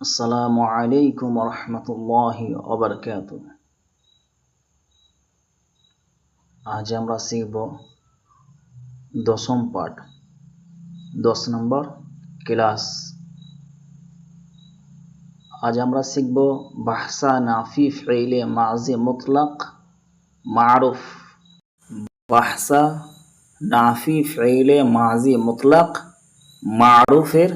আসসালামু আলাইকুম রহমতুল্লাহ ওবরকাত আজ আমরা শিখব দশম পাঠ দশ নম্বর ক্লাস আজ আমরা শিখব বাহসা নাফি ফেইলে মাজি মুতলাক মারুফ বাহসা নাফি ফেইলে মাজি মুতলাক মারুফের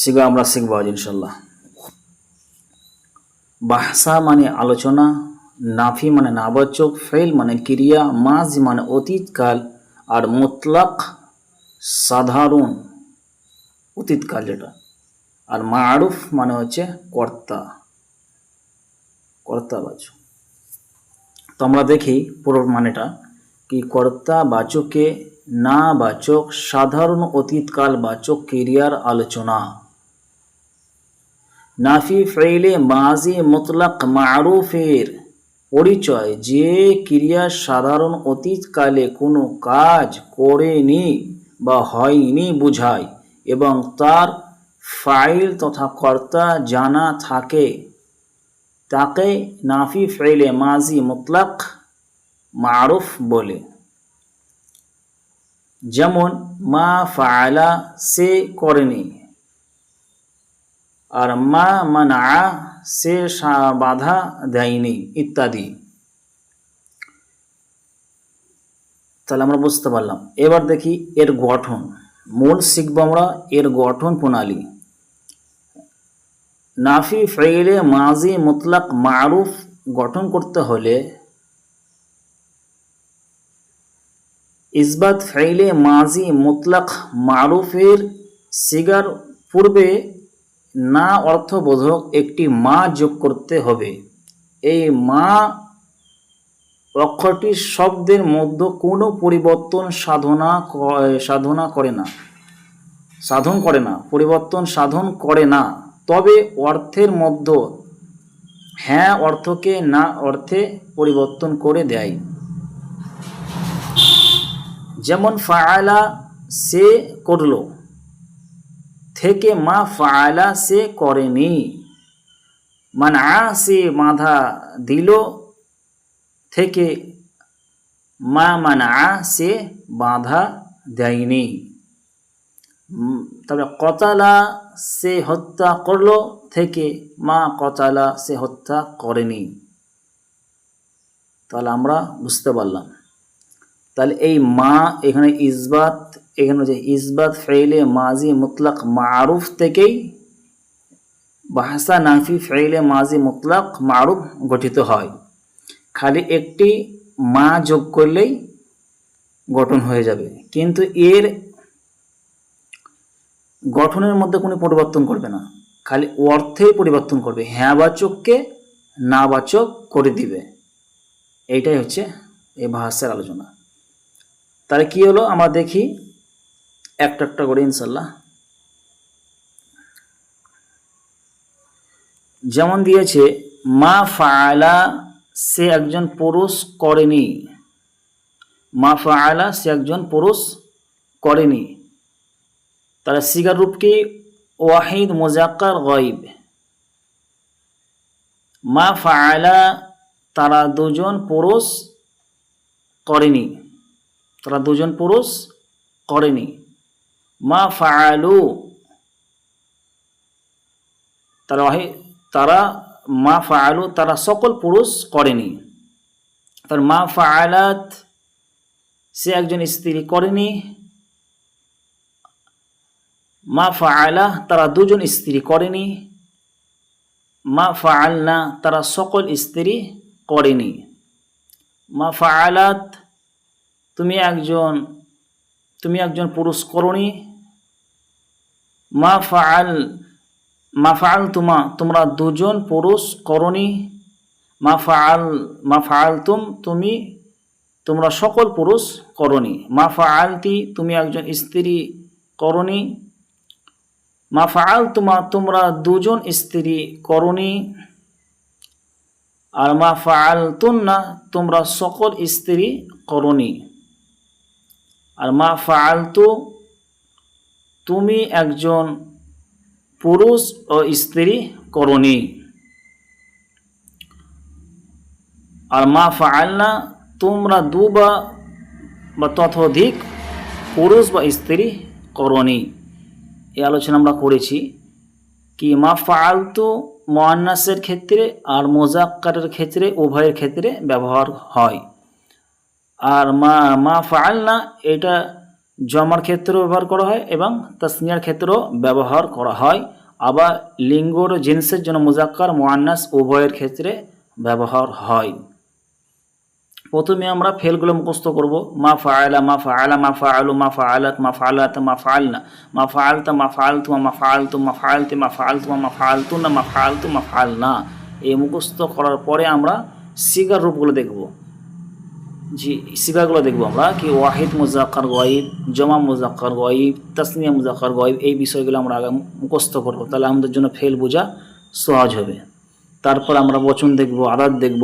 শিখব আমরা শিখব আজ ইনশাল্লাহ বাহসা মানে আলোচনা, নাফি মানে নাবাচক ফেল মানে ক্রিয়া, মাঝ মানে অতীতকাল, আর মুতলাক সাধারণ অতীতকাল যেটা। আর মারুফ মানে হচ্ছে কর্তা কর্তা বাচক তো আমরা দেখি পুরো মানেটা, কি কর্তা বাচকে না বাচক সাধারণ অতীতকাল বাচক ক্রিয়ার আলোচনা। নাফি ফেইলে মাজি মুতলাক মারুফের পরিচয়, যে ক্রিয়া সাধারণ অতীতকালে কোনো কাজ করেনি বা হয়নি বুঝায় এবং তার ফাইল তথা কর্তা জানা থাকে। তাকে নাফি ফেইলে মাজি মুতলাক মারুফ বলে। যেমন, মা ফায়লা সে করেনি। আর মা মানা, সে বাধা দেয়নি, ইত্যাদি। তাহলে আমরা বুঝতে পারলাম। এবার দেখি এর গঠন। মূল শিখব আমরা এর গঠন প্রণালী। নাফি ফেইলে মাজি মুতলাক মারুফ গঠন করতে হলে ইসবাত ফেইলে মাজি মুতলাক মারুফের সিগার পূর্বে না অর্থবোধক একটি মা যোগ করতে হবে। এই মা অক্ষরটি শব্দের মধ্যে কোনো পরিবর্তন সাধনা সাধনা করে না। সাধন করে না, পরিবর্তন সাধন করে না। তবে অর্থের মধ্যে হ্যাঁ অর্থকে না অর্থে পরিবর্তন করে দেয়। যেমন ফায়লা সে করল। থেকে মা ফায়লা সে করেনি। মানা সে মাধা দিল। থেকে মা মানা সে বাধা দেয়নি। তবে কতালা সে হত্যা করল, থেকে মা কতালা সে হত্যা করেনি। তাহলে আমরা বুঝতে পারলাম। তাহলে এই মা এখানে ইসবাত এখানে যে ইসবাত ফেইলে মাজি মুতলাক মারুফ থেকেই বাহাসা নাফি ফেইলে মাজি মুতলাক মারুফ গঠিত হয়। খালি একটি মা যোগ করলেই গঠন হয়ে যাবে। কিন্তু এর গঠনের মধ্যে কোনো পরিবর্তন করবে না। খালি অর্থেই পরিবর্তন করবে। হ্যাঁ বাচককে না বাচক করে দিবে। এইটাই হচ্ছে এই ভাষার আলোচনা। তাহলে কি হলো? আমরা দেখি একটা একটা করে ইনশাল্লাহ যেমন দিয়েছে, মা ফায়লা সে একজন পুরুষ করেনি। মা ফায়লা সে একজন পুরুষ করেনি। তাহলে সিগার রূপ কি? ওয়াহিদ, মোজাক্কার গইব মা ফায়লা তারা দুজন পুরুষ করেনি। তারা দুজন পুরুষ করেনি। মা ফায়ালু তারা তারা মা ফায়ালু তারা সকল পুরুষ করেনি। তার মা ফায়ালাত সে একজন স্ত্রী করেনি। মা ফায়ালা তারা দুজন স্ত্রী করেনি। মা ফায়ালনা তারা সকল স্ত্রী করেনি। মা ফায়ালাত তুমি একজন তুমি একজন পুরুষ করণী মা ফাল মা ফাল তুমা তোমরা দুজন পুরুষ করণী মা ফাল মা ফাল তুম তুমি তোমরা সকল পুরুষ করণী মা ফালতি তুমি একজন স্ত্রী করণী মা ফাল তুমা তোমরা দুজন স্ত্রী করণী আর মা ফাল তুন্না তোমরা সকল স্ত্রী করণী আর মা ফালতু তুমি একজন পুরুষ ও স্ত্রী করণী আর মা ফাআলনা, তোমরা দু বা বা ততোধিক পুরুষ বা স্ত্রী করণী এই আলোচনা আমরা করেছি কি মা ফালতু মোয়ান্নাসের ক্ষেত্রে আর মোজাক্কারের ক্ষেত্রে, উভয়ের ক্ষেত্রে ব্যবহার হয়। আর মা মা ফালনা এটা জমার ক্ষেত্রেও ব্যবহার করা হয় এবং তাসনিয়ার ক্ষেত্রেও ব্যবহার করা হয়। আবার লিঙ্গর জিন্সের জন্য মোজাক্কার মোয়ান্নাস উভয়ের ক্ষেত্রে ব্যবহার হয়। প্রথমে আমরা ফেলগুলো মুখস্থ করব। মা ফাআলা মা ফাআলা, মা ফাআলু, মা ফাআলাত মা ফাআলাত, মা ফাআলনা, মা ফাআলতা, মা ফাআলতু মা ফাআলতু, মা ফাআলতি, মা ফাআলতু মা ফাআলতু না মা ফাআলতু, মা ফাআলনা। এই মুখস্থ করার পরে আমরা সিগার রূপগুলো দেখব। জি সিগাগুলো দেখব আমরা। কি ওয়াহিদ, মুজাক্কার, গয়েব জমা মুজাক্কার, গয়েব, তাসনিয়া, মুজাক্কার, গয়েব, এই বিষয়গুলো আমরা আগে মুখস্থ করব। তাহলে আমাদের জন্য ফেল বোঝা সহজ হবে। তারপর আমরা বচন দেখব, আদাত দেখব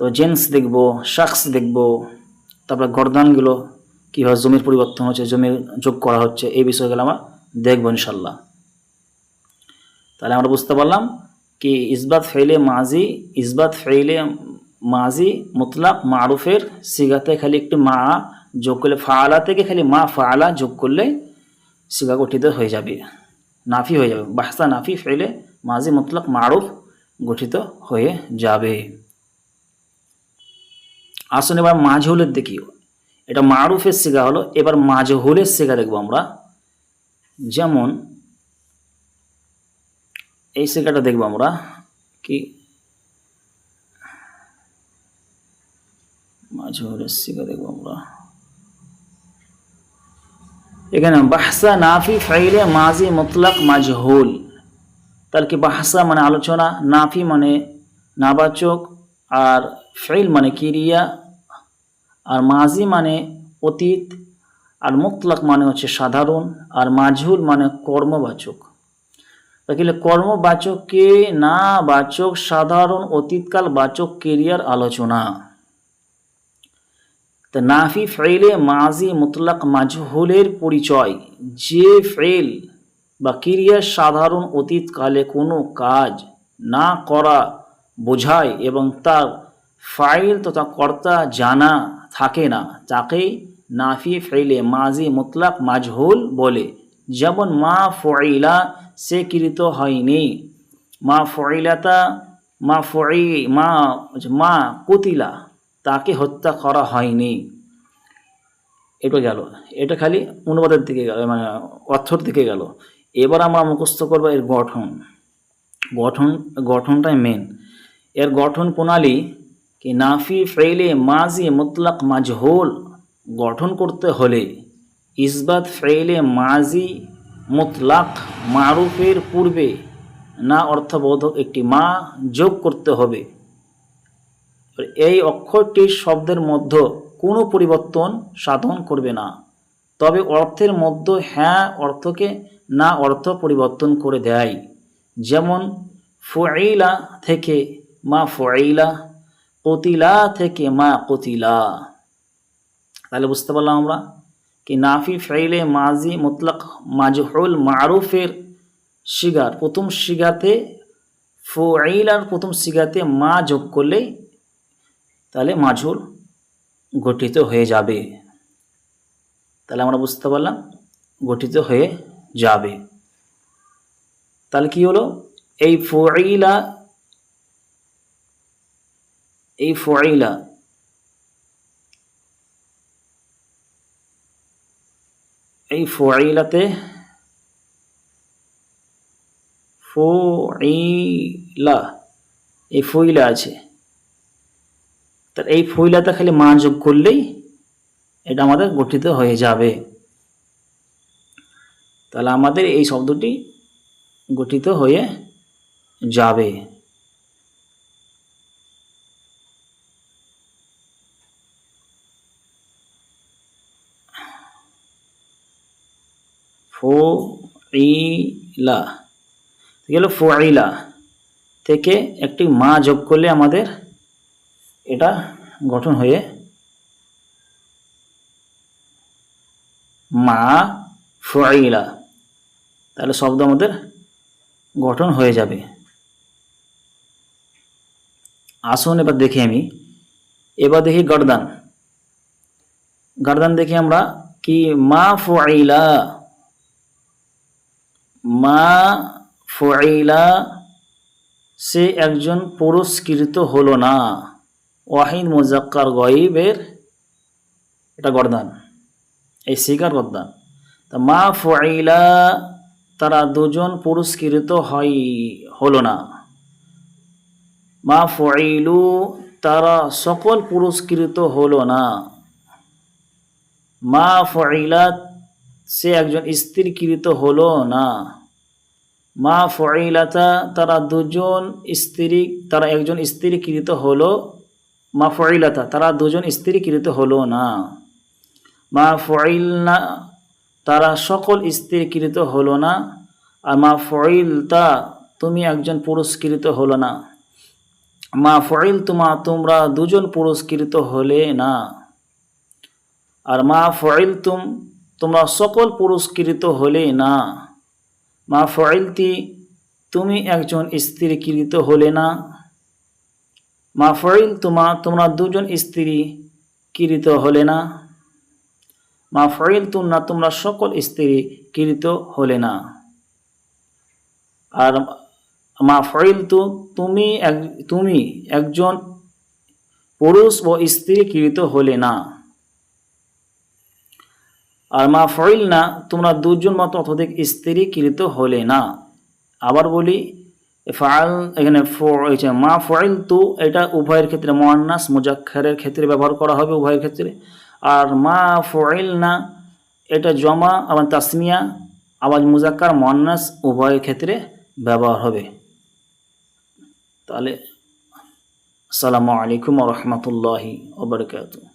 তো জেন্টস দেখব, শাখস দেখব, তারপরে গরদানগুলো কীভাবে জমির পরিবর্তন হচ্ছে, জমি যোগ করা হচ্ছে, এই বিষয়গুলো আমরা দেখব ইনশাল্লাহ তাহলে আমরা বুঝতে পারলাম কি, ইসবাত ফেলে মাজি, ইসবাত ফেলে মাজি মুতলাক মারুফের সিগাতে খালি একটু মা যোগ করলে ফাআলা থেকে খালি মা ফালা যোগ করলে সিগা গঠিত হয়ে যাবে, নাফি হয়ে যাবে। বাহসা নাফি ফেলে মাজি মুতলাক মারুফ গঠিত হয়ে যাবে। আসুন এবার মাঝহুলের দেখি এটা মারুফের সিগা হলো, এবার মাঝহুলের সিগা দেখব আমরা। যেমন এই সিগাটা দেখব আমরা, কি মাঝহুলের সিগা দেখব আমরা। এখানে বাহসা নাফি ফাইলে মাজি মুতলাক মাজহুল তাহলে কি বাহসা মানে আলোচনা, নাফি মানে নাবাচক, আর ফেইল মানে ক্রিয়া, আর মাজি মানে অতীত, আর মুতলাক মানে হচ্ছে সাধারণ, আর মাঝহুল মানে কর্মবাচক। তাহলে কর্মবাচককে না বাচক সাধারণ, অতীতকাল বাচক, ক্রিয়ার আলোচনা। তা নাফি ফেইলে মাজি মুতলাক মাজহুলের পরিচয়। যে ফেল বা ক্রিয়ার সাধারণ অতীতকালে কোনো কাজ না করা বোঝায় এবং তার ফাইল তথা কর্তা জানা থাকে না, তাকেই নাফি ফেলে মাজি মুতলাক মাজহুল বলে। যেমন, মা ফইলা, সে কৃত হয়নি। মা ফইলাতা, মা ফই, মা মা কুতিলা। তাকে হত্যা করা হয়নি। এটা গেল। এটা খালি অনুবাদের দিকে গেল মানে অর্থর দিকে গেল। এবার আমরা মুখস্থ করব এর গঠন। গঠন, গঠনটাই মেন এর গঠন প্রণালী কি নাফি ফেলে মাজি মুতলাক মাজহুল। গঠন করতে হলে ইসবাত ফেলে মাজি মুতলাক মারুফের পূর্বে না অর্থবোধক একটি মা যোগ করতে হবে। এই অক্ষরটি শব্দের মধ্যে কোনো পরিবর্তন সাধন করবে না। তবে অর্থের মধ্যে হ্যাঁ অর্থকে না অর্থ পরিবর্তন করে দেয়। যেমন, ফুইলা থেকে মা ফুইলা, কতিলা থেকে মা কতিলা। তাহলে বুঝতে পারলাম আমরা কি নাফি ফেইলে মাজি মুতলাক মাজহুল মারুফের শিগার প্রথম শিগাতে ফুইলার প্রথম শিগাতে মা যোগ করলে তাহলে মাঝুল গঠিত হয়ে যাবে। তাহলে আমরা বুঝতে পারলাম গঠিত হয়ে যাবে। তাহলে কি হলো? এই ফুইলা এই ফুইলা, এই ফুইলাতে ফুইলা, এই ফুইলা আছে। তার এই ফুইলাতে খালি মা যোগ করলেই এটা আমাদের গঠিত হয়ে যাবে। তাহলে আমাদের এই শব্দটি গঠিত হয়ে যাবে। ফইলা, গেল ফইলা থেকে একটি মা যোগ করলে আমাদের এটা গঠন হয়ে মা ফইলা। তাহলে শব্দ আমাদের গঠন হয়ে যাবে। আসুন এবার দেখি আমি। এবার দেখি গর্দান। গর্দান দেখি আমরা কি মা ফুআইলা মা ফুআইলা সে একজন পুরস্কৃত হলো না। ওয়াহিদ মুজাক্কার গয়েবের এটা গর্দান, এই শিকার গর্দান। তা মা ফুআইলা তারা দুজন পুরস্কৃত হয়, হলো না। মা ফুআইলু তারা সকল পুরস্কৃত হলো না। মা ফুআইলাত সে একজন স্ত্রীকৃত হলো না। মা ফুআইলাতা তারা দুজন স্ত্রী, তারা একজন স্ত্রীকৃত হলো মা ফুআইলাতা তারা দুজন স্ত্রীকৃত হলো না। মা ফুআইলনা তারা সকল স্ত্রীকৃত হলো না। আর মা ফুআইলতা তুমি একজন পুরস্কৃত হলো না। মা ফইল তোমা তোমরা দুজন পুরস্কৃত হলে না। আর মা ফইল তুম তোমরা সকল পুরস্কৃত হলে না। মা ফইলতি তুমি একজন স্ত্রীকৃত হলে না। মা ফইল তোমা, তোমরা দুজন স্ত্রী কিরিত হলে না। মা ফইল তুম, না, তোমরা সকল স্ত্রী কিরিত হলে না। আর মা ফইল তু, তুমি এক, তুমি একজন পুরুষ ও স্ত্রী কৃত হলে না। আর মা ফরিল না, তোমরা দুজন মতো অত্যধিক স্ত্রী কৃত হলে না। আবার বলি ফাল এখানে হয়েছে মা ফয়েল তু এটা উভয়ের ক্ষেত্রে মোয়ান্নাস মুজাক্ষরের ক্ষেত্রে ব্যবহার করা হবে উভয়ের ক্ষেত্রে। আর মা ফয়েল না এটা জমা, আবার তাসমিয়া, আবার মুজাক্কার মোয়ান্নাস উভয়ের ক্ষেত্রে ব্যবহার হবে। তাহলে, আসসালামু আলাইকুম রহমতুল্লাহি ওবরকাত